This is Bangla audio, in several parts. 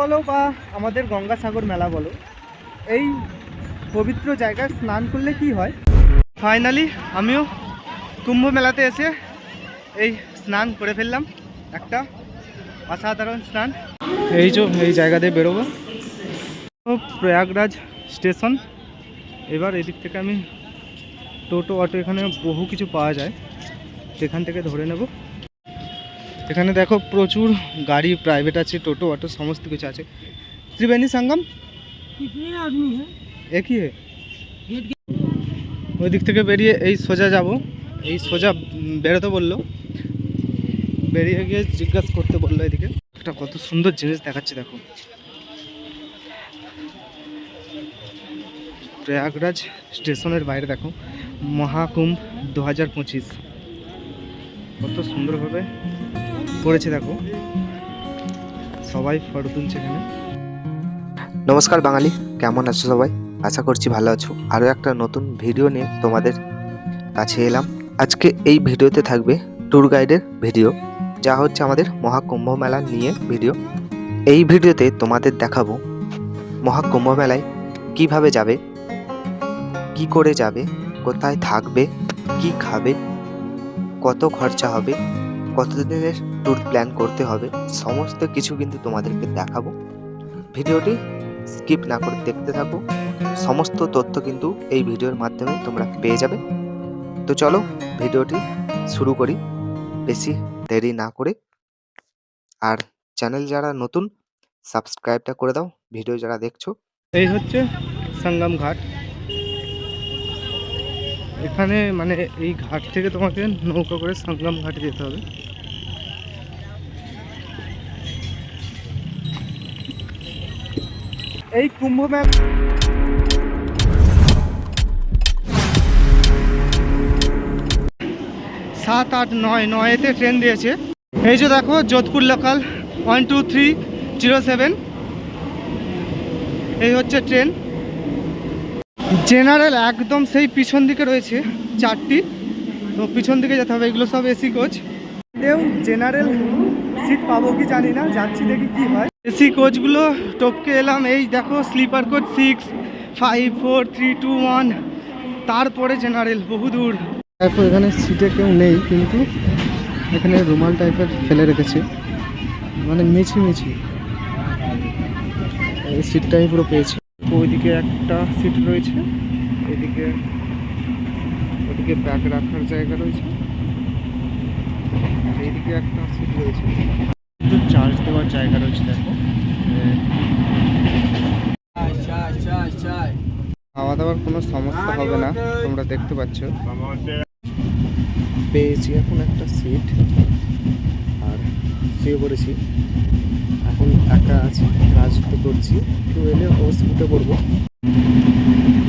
বলো বা আমাদের গঙ্গাসাগর মেলা বলো, এই পবিত্র জায়গায় স্নান করলে কি হয়? ফাইনালি আমিও কুম্ভ মেলাতে এসে এই স্নান করে ফেললাম। একটা অসাধারণ স্নান। এই যে, এই জায়গা দিয়ে বেরোবো। প্রয়াগরাজ স্টেশন। এবার এদিক থেকে আমি টোটো, অটো এখানে বহু কিছু পাওয়া যায়। সেখান থেকে ধরে নেব। এখানে দেখো প্রচুর গাড়ি প্রাইভেট আছে টোটো অটো সমস্ত কিছু আছে। ত্রিবেণী সঙ্গম? হ্যাঁ। একই ওই দিক থেকে বেরিয়ে এই সোজা যাব। এই সোজা বেরোতে বলল। বেরিয়ে গিয়ে জিজ্ঞাসা করতে বলল এদিকে। একটা কত সুন্দর জিনিস দেখাচ্ছে দেখো। প্রয়াগরাজ স্টেশনের বাইরে দেখো। মহাকুম্ভ দু হাজার পঁচিশ। কত সুন্দরভাবে করেছে দেখো। সবাই ফটো তুলছে এখানে। নমস্কার বাঙালি, কেমন আছো সবাই? আশা করছি ভালো আছো। আরও একটা নতুন ভিডিও নিয়ে তোমাদের কাছে এলাম। আজকে এই ভিডিওতে থাকবে ট্যুর গাইডের ভিডিও যা হচ্ছে আমাদের মহাকুম্ভ মেলা নিয়ে ভিডিও এই ভিডিওতে তোমাদের দেখাবো মহাকুম্ভ মেলায় কীভাবে যাবে, কি করে যাবে, কোথায় থাকবে, কি খাবে কত খরচা হবে, কতদিনের ট্যুর প্ল্যান করতে হবে, সমস্ত কিছু কিন্তু তোমাদেরকে দেখাবো। ভিডিওটি স্কিপ না করে দেখতে থাকো। সমস্ত তথ্য কিন্তু এই ভিডিওর মাধ্যমে তোমরা পেয়ে যাবে। তো চলো ভিডিওটি শুরু করি। বেশি দেরি না করে। আর চ্যানেল যারা নতুন সাবস্ক্রাইবটা করে দাও। ভিডিও যারা দেখছ। এই হচ্ছে সঙ্গম ঘাট। এখানে মানে এই ঘাট থেকে তোমাকে নৌকা করে সঙ্গম ঘাটে যেতে হবে। এই কুম্ভ মেলা সাত আট নয় নয়েতে ট্রেন দিয়েছে। এই যে দেখো, Jodhpur local one two three zero seven এই হচ্ছে ট্রেন জেনারেল একদম সেই পিছন দিকে রয়েছে, চারটি। তো পিছন দিকে যেতে হবে, এগুলো সব এসি কোচ। এও জেনারেল সিট পাবো কি জানি না, যাচ্ছি দেখি কি হয়। এসি কোচগুলো টপকে এলাম, এই দেখো sleeper coach six five four three two one তারপরে জেনারেল বহু দূর। দেখো, এখানে সিটে কেউ নেই, কিন্তু এখানে রুমাল টাইপের ফেলে রেখেছে। মানে মিছি মিছি। এই সিটটাই পুরো পেয়েছি। ওইদিকে একটা সিট রয়েছে। এদিকে ওদিকে ব্যাগ রাখার জায়গা রয়েছে। এইদিকে একটা সিট রয়েছে। চার্জ দেওয়ার জায়গা রয়েছে দেখো। খাওয়া দাওয়ার কোনো সমস্যা হবে না তোমরা দেখতে পাচ্ছ। পেয়েছি এখন একটা সিট আর শুয়ে পড়েছি। একা আছি, কাজ করছি কেউ এলে অবশ্যই উঠে পড়ব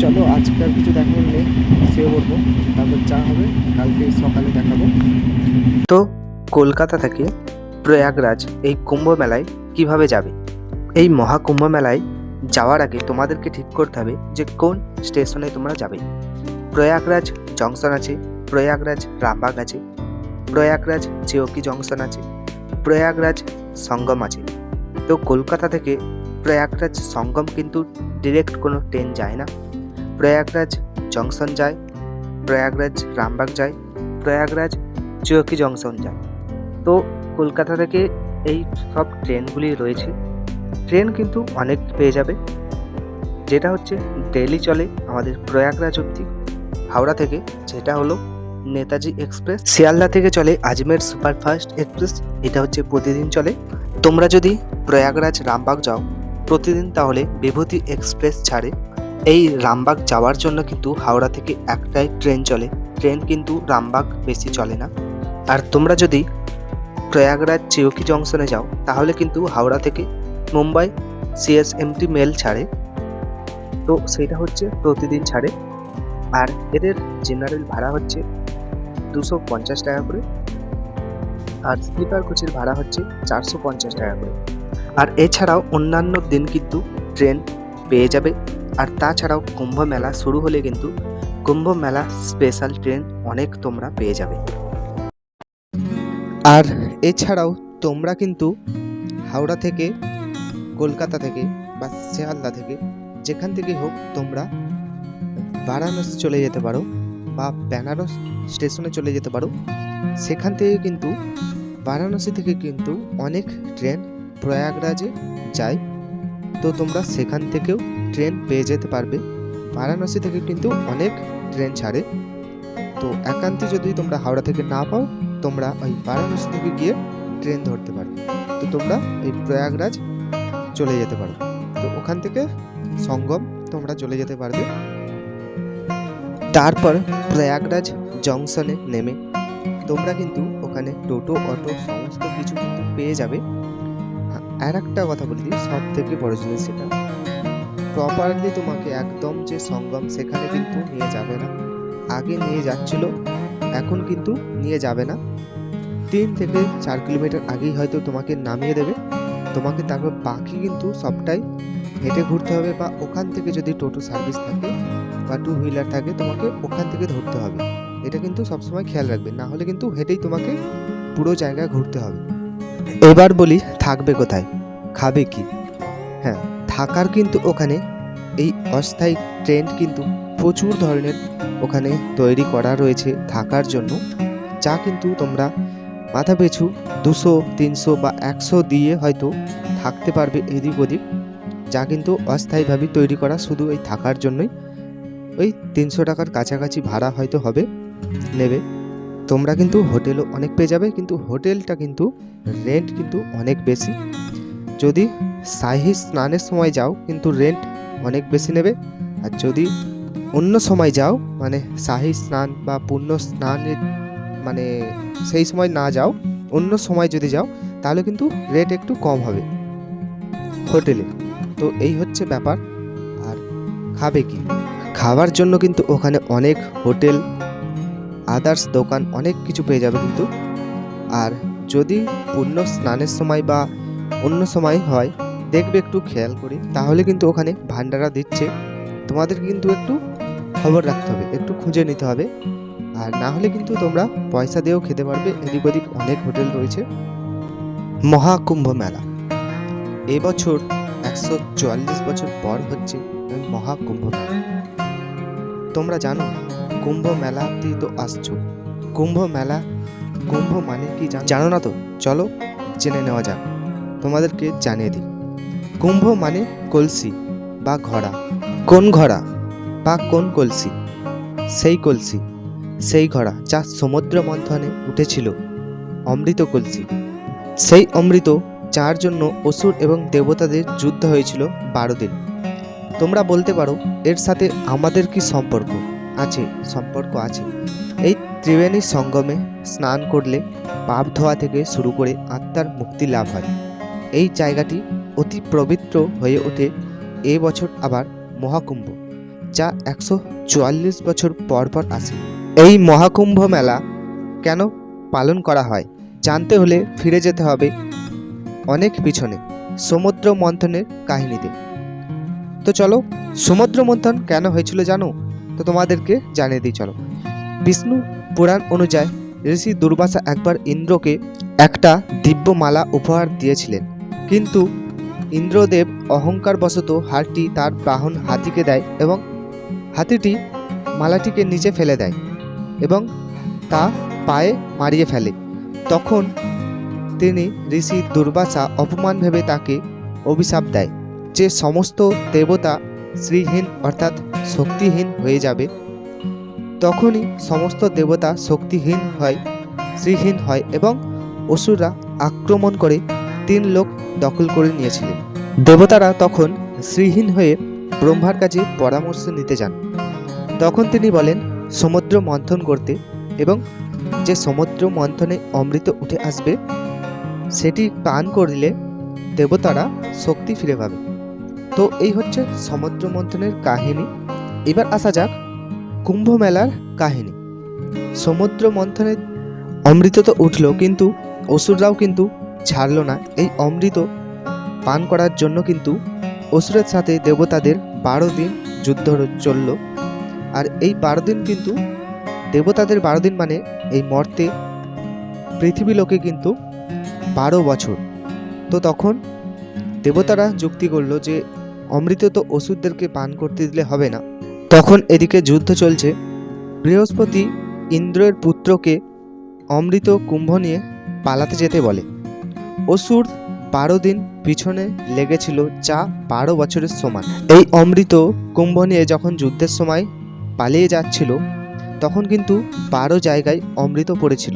চলো আজকে আর কিছু দেখানোর নেই, শুয়ে পড়ব। তারপর যা হবে, কালকে সকালে দেখাবো। তো, কলকাতা থেকে প্রয়াগরাজ এই কুম্ভ মেলায় কীভাবে যাবে? এই মহাকুম্ভ মেলায় যাওয়ার আগে তোমাদেরকে ঠিক করতে হবে যে কোন স্টেশনে তোমরা যাবে। প্রয়াগরাজ জংশন আছে, প্রয়াগরাজ রামবাগ আছে, প্রয়াগরাজ চেওকি জংশন আছে, প্রয়াগরাজ সঙ্গম আছে। তো কলকাতা থেকে প্রয়াগরাজ সঙ্গম কিন্তু ডিরেক্ট কোনো ট্রেন যায় না। প্রয়াগরাজ জংশন যায়, প্রয়াগরাজ রামবাগ যায়, প্রয়াগরাজ চিওকি জংশন যায়। তো কলকাতা থেকে এই সব ট্রেনগুলি রয়েছে। ট্রেন কিন্তু অনেক পেয়ে যাবে। যেটা হচ্ছে ডেলি চলে আমাদের প্রয়াগরাজ অবধি। হাওড়া থেকে যেটা হলো নেতাজি এক্সপ্রেস। শিয়ালদা থেকে চলে আজমের সুপারফাস্ট এক্সপ্রেস। এটা হচ্ছে প্রতিদিন চলে। তোমরা যদি প্রয়াগরাজ রামবাগ যাও। প্রতিদিন তাহলে বিভূতি এক্সপ্রেস ছাড়ে। এই রামবাগ যাওয়ার জন্য কিন্তু হাওড়া থেকে একটাই ট্রেন চলে। ট্রেন কিন্তু রামবাগ বেশি চলে না। আর তোমরা যদি প্রয়াগরাজ চিওকি জংশনে যাও, তাহলে কিন্তু হাওড়া থেকে মুম্বাই সিএসএমটি মেল ছাড়ে। তো সেটা হচ্ছে প্রতিদিন ছাড়ে। আর এদের জেনারেল ভাড়া হচ্ছে দুশো পঞ্চাশ টাকা করে। আর স্লিপার কোচের ভাড়া হচ্ছে চারশো পঞ্চাশ টাকা করে। আর এছাড়াও অন্যান্য দিন কিন্তু ট্রেন পেয়ে যাবে। আর তাছাড়াও কুম্ভ মেলা শুরু হলে কিন্তু কুম্ভ মেলা স্পেশাল ট্রেন অনেক তোমরা পেয়ে যাবে। আর এছাড়াও তোমরা কিন্তু হাওড়া থেকে, কলকাতা থেকে বা শিয়ালদা থেকে যেখান থেকে হোক তোমরা বারাণসী চলে যেতে পারো বা বেনারস স্টেশনে চলে যেতে পারো। সেখান থেকে কিন্তু বারাণসী থেকে কিন্তু অনেক ট্রেন প্রয়াগরাজে যাই, তো তোমরা সেখান থেকেও ট্রেন পেয়ে যেতে পারবে। বারাণসী থেকে কিন্তু অনেক ট্রেন ছাড়ে। তো একান্তে যদি তোমরা হাওড়া থেকে না পাও, তোমরা ওই বারাণসী থেকে গিয়ে ট্রেন ধরতে পারো তো তোমরা এই প্রয়াগরাজ চলে যেতে পারো। তো ওখান থেকে সঙ্গম তোমরা চলে যেতে পারবে। তারপর প্রয়াগরাজ জংশনে নেমে। তোমরা কিন্তু ওখানে টোটো, অটো সমস্ত কিছু কিন্তু পেয়ে যাবে। আর একটা কথা বলে দিই সব থেকে বড় জিনিস সেটা প্রপারলি তোমাকে একদম যে সঙ্গম সেখানে কিন্তু নিয়ে যাবে না। আগে নিয়ে যাচ্ছিল, এখন কিন্তু নিয়ে যাবে না। তিন থেকে চার কিলোমিটার আগেই হয়তো তোমাকে নামিয়ে দেবে। তোমাকে তারপর বাকি কিন্তু সবটাই হেঁটে ঘুরতে হবে বা ওখান থেকে যদি টোটো সার্ভিস থাকে বা টু হুইলার থাকে, তোমাকে ওখান থেকে ধরতে হবে। এটা কিন্তু সবসময় খেয়াল রাখবে, না হলে কিন্তু হেঁটেই তোমাকে পুরো জায়গা ঘুরতে হবে। এবার বলি থাকবে কোথায়? খাবে কি? হ্যাঁ থাকার কিন্তু ওখানে এই অস্থায়ী ট্রেন্ড কিন্তু প্রচুর ধরনের ওখানে তৈরি করা রয়েছে থাকার জন্য, যা কিন্তু তোমরা মাথা পিছু দুশো, তিনশো বা একশো দিয়ে হয়তো থাকতে পারবে এদিক ওদিক, যা কিন্তু অস্থায়ীভাবে তৈরি করা শুধু এই থাকার জন্যই। ওই তিনশো টাকার কাছাকাছি ভাড়া হয়তো হবে, নেবে। তোমরা কিন্তু হোটেলও অনেক পেয়ে যাবে, কিন্তু হোটেলটা কিন্তু রেন্ট কিন্তু অনেক বেশি। যদি শাহী স্নানের সময় যাও, কিন্তু রেন্ট অনেক বেশি নেবে। আর যদি অন্য সময় যাও মানে শাহী স্নান বা পূর্ণ স্নানের মানে সেই সময় না যাও, অন্য সময় যদি যাও, তাহলে কিন্তু রেট একটু কম হবে হোটেলে। তো এই হচ্ছে ব্যাপার। আর খাবে কি? খাবার জন্য কিন্তু ওখানে অনেক হোটেল আদার্স দোকান অনেক কিছু পেয়ে যাবে কিন্তু। আর যদি পূর্ণ স্নানের সময় বা অন্য সময় হয়, দেখবে একটু খেয়াল করি, তাহলে কিন্তু ওখানে ভান্ডারা দিচ্ছে। তোমাদের কিন্তু একটু খবর রাখতে হবে, একটু খুঁজে নিতে হবে। আর না হলে কিন্তু তোমরা পয়সা দিয়েও খেতে পারবে, এদিক ওদিক অনেক হোটেল রয়েছে। মহাকুম্ভ মেলা। এবছর একশো চুয়াল্লিশ বছর পর হচ্ছে মহাকুম্ভ মেলা। তোমরা জানো কুম্ভ মেলা মেলাতে তো আসছো। কুম্ভ মেলা কুম্ভ মানে কি জানো না তো। চলো জেনে নেওয়া যাক। তোমাদেরকে জানিয়ে দিই। কুম্ভ মানে কলসি বা ঘোড়া। কোন ঘোড়া বা কোন কলসি? সেই কলসি, সেই ঘোড়া যা সমুদ্র মন্থনে উঠেছিল। অমৃত কলসি। সেই অমৃত যার জন্য অসুর এবং দেবতাদের যুদ্ধ হয়েছিল বারো দিন। তোমরা বলতে পারো, এর সাথে আমাদের কি সম্পর্ক? আছে, সম্পর্ক আছে। এই ত্রিবেণী সঙ্গমে স্নান করলে পাপ ধোয়া থেকে শুরু করে আত্মার মুক্তি লাভ হয়। এই জায়গাটি অতি পবিত্র হয়ে ওঠে এ বছর আবার মহাকুম্ভ, যা একশো চুয়াল্লিশ বছর পর পর আসে। এই মহাকুম্ভ মেলা কেন পালন করা হয়, জানতে হলে ফিরে যেতে হবে অনেক পিছনে সমুদ্র মন্থনের কাহিনীতে। তো চলো সমুদ্র মন্থন কেন হয়েছিল জানো? তো তোমাদেরকে জানিয়ে দিই, চলো। বিষ্ণু পুরাণ অনুযায়ী ঋষি দুর্বাসা একবার ইন্দ্রকে একটা দিব্য মালা উপহার দিয়েছিলেন। কিন্তু ইন্দ্রদেব অহংকারবশত হারটি তার বাহন হাতিকে দেয় এবং হাতিটি মালাটিকে নিচে ফেলে দেয় এবং তা পায়ে মারিয়ে ফেলে। তখন তিনি ঋষি দুর্বাসা অপমান ভেবে তাকে অভিশাপ দেয়। যে সমস্ত দেবতা শ্রীহীন অর্থাৎ শক্তিহীন হয়ে যাবে। তখনই সমস্ত দেবতা শক্তিহীন হয়, শ্রীহীন হয় এবং অসুররা আক্রমণ করে তিন লোক দখল করে নিয়েছিলেন। দেবতারা তখন শ্রীহীন হয়ে ব্রহ্মার কাছে পরামর্শ নিতে যান। তখন তিনি বলেন, সমুদ্র মন্থন করতে এবং যে সমুদ্র মন্থনে অমৃত উঠে আসবে, সেটি পান করলে দেবতারা শক্তি ফিরে পাবে। তো এই হচ্ছে সমুদ্র মন্থনের কাহিনী। এবার আসা যাক কুম্ভ মেলার কাহিনী। সমুদ্র মন্থনে অমৃত তো উঠল, কিন্তু অসুররাও কিন্তু ছাড়লো না। এই অমৃত পান করার জন্য কিন্তু অসুরের সাথে দেবতাদের বারো দিন যুদ্ধ চলল। আর এই বারো দিন কিন্তু দেবতাদের বারো দিন মানে এই মর্তে পৃথিবী লোকে কিন্তু বারো বছর। তো তখন দেবতারা যুক্তি করল যে অমৃত তো ওষুধদেরকে পান করতে দিলে হবে না। তখন এদিকে যুদ্ধ চলছে। বৃহস্পতি ইন্দ্রের পুত্রকে অমৃত কুম্ভ নিয়ে পালাতে যেতে বলে। অসুর বারো দিন পিছনে লেগেছিল যা বারো বছরের সমান। এই অমৃত কুম্ভ নিয়ে যখন যুদ্ধের সময় পালিয়ে যাচ্ছিল, তখন কিন্তু বারো জায়গায় অমৃত পড়েছিল।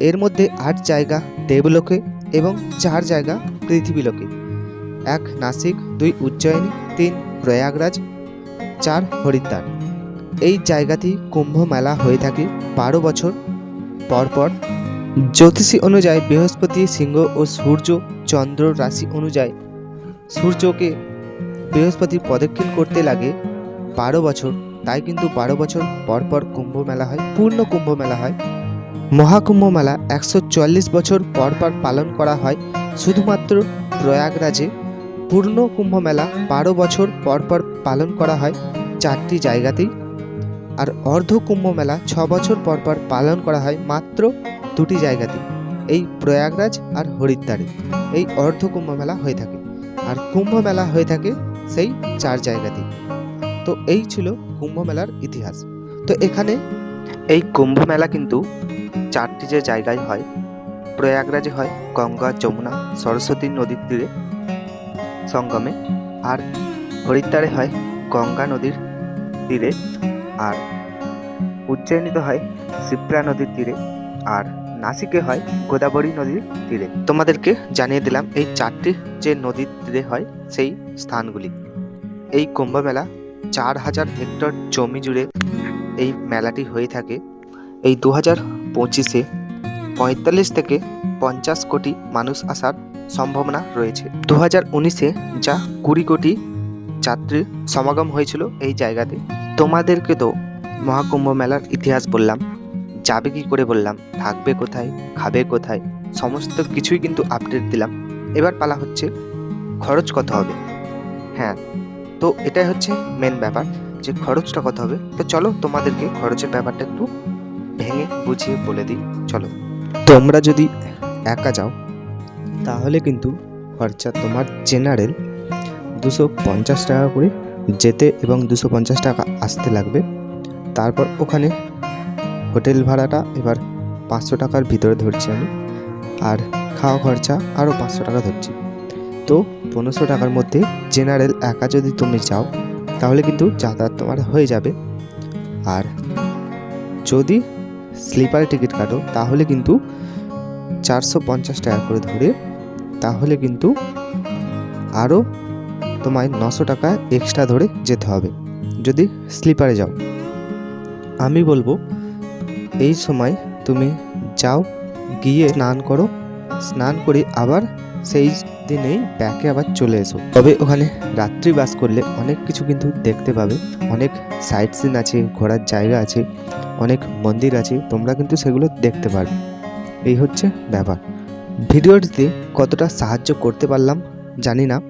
এর মধ্যে আট জায়গা দেবলোকে এবং চার জায়গা পৃথিবীলোকে। এক নাসিক, দুই উজ্জয়িনী, তিন প্রয়াগরাজ, চার হরিদ্বার। এই জায়গাতেই কুম্ভ মেলা হয়ে থাকে বারো বছর। পর পর জ্যোতিষী অনুযায়ী বৃহস্পতি, সিংহ ও সূর্য, চন্দ্র রাশি অনুযায়ী সূর্যকে বৃহস্পতি প্রদক্ষিণ করতে লাগে বারো বছর। তাই কিন্তু বারো বছর পরপর পর কুম্ভ মেলা হয়, পূর্ণ কুম্ভ মেলা হয়। মহাকুম্ভ মেলা একশো চুয়াল্লিশ বছর পর পর পালন করা হয়। শুধুমাত্র প্রয়াগরাজে পূর্ণ কুম্ভ মেলা বারো বছর পর পর পালন করা হয় চারটি জায়গাতেই। আর অর্ধ কুম্ভ মেলা ছ বছর পর পর পালন করা হয় মাত্র দুটি জায়গাতেই, এই প্রয়াগরাজ আর হরিদ্বারে। এই অর্ধ কুম্ভ মেলা হয়ে থাকে। আর কুম্ভ মেলা হয়ে থাকে সেই চার জায়গাতেই। তো এই ছিল কুম্ভ মেলার ইতিহাস। তো এখানে এই কুম্ভ মেলা কিন্তু চারটি যে জায়গায় হয়, প্রয়াগরাজে হয় গঙ্গা, যমুনা, সরস্বতী নদীর তীরে। সঙ্গমে। আর হরিদ্বারে হয় গঙ্গা নদীর তীরে। আর উজ্জয়িনীতে হয় শিপ্রা নদীর তীরে। আর নাসিকে হয় গোদাবরী নদীর তীরে। তোমাদেরকে জানিয়ে দিলাম, এই চারটি যে নদীর তীরে হয়, সেই স্থানগুলি। এই কুম্ভ মেলা চার হাজার হেক্টর জমি জুড়ে এই মেলাটি হয়ে থাকে। এই দু হাজার পঁচিশে পঁয়তাল্লিশ থেকে পঞ্চাশ কোটি মানুষ আসার সম্ভাবনা রয়েছে। দু হাজার উনিশে যা কুড়ি কোটি যাত্রীর সমাগম হয়েছিল এই জায়গাতে, তোমাদেরকে তো মহাকুম্ভ মেলার ইতিহাস বললাম, যাবে কি করে বললাম, থাকবে কোথায়, খাবে কোথায়, সমস্ত কিছুই কিন্তু আপডেট দিলাম। এবার পালা হচ্ছে, খরচ কত হবে? হ্যাঁ তো এটাই হচ্ছে মেন ব্যাপার, যে খরচটা কত হবে? তো চলো তোমাদেরকে খরচের ব্যাপারটা একটু ভেঙে বুঝিয়ে বলে দিই, চলো। তোমরা যদি একা যাও তাহলে কিন্তু খরচা তোমার জেনারেল দুশো পঞ্চাশ টাকা করে যেতে এবং দুশো পঞ্চাশ টাকা আসতে লাগবে। তারপর ওখানে হোটেল ভাড়াটা এবার পাঁচশো টাকার ভিতরে ধরছি আমি আর খাওয়া খরচা আরও পাঁচশো টাকা ধরছি। তো পনেরোশো টাকার মধ্যে জেনারেল একা যদি তুমি যাও, তাহলে কিন্তু যাতায়াত তোমার হয়ে যাবে। আর যদি স্লিপার টিকিট কাটো, তাহলে কিন্তু চারশো পঞ্চাশ টাকা করে ধরে তাহলে কিন্তু আরও তোমায় নশো টাকা এক্সট্রা ধরে যেতে হবে। যদি স্লিপারে যাও। আমি বলব, এই সময় তুমি যাও, গিয়ে স্নান করো। স্নান করে আবার সেই দিনেই ব্যাকে আবার চলে এসো। তবে ওখানে রাত্রি বাস করলে অনেক কিছু কিন্তু দেখতে পাবে। অনেক সাইট সিন আছে, ঘোরার জায়গা আছে, অনেক মন্দির আছে, তোমরা কিন্তু সেগুলো দেখতে পারবে। এই হচ্ছে ব্যাপার। ভিডিওটিতে কতটা সাহায্য করতে পারলাম জানি না,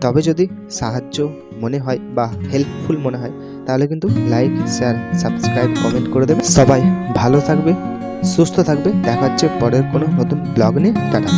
তবে যদি সাহায্য মনে হয় বা হেল্পফুল মনে হয়, তাহলে কিন্তু লাইক শেয়ার সাবস্ক্রাইব কমেন্ট করে দেবে। সবাই ভালো থাকবে, সুস্থ থাকবে। দেখা হচ্ছে পরের কোনো নতুন ব্লগ নিয়ে। টাটা।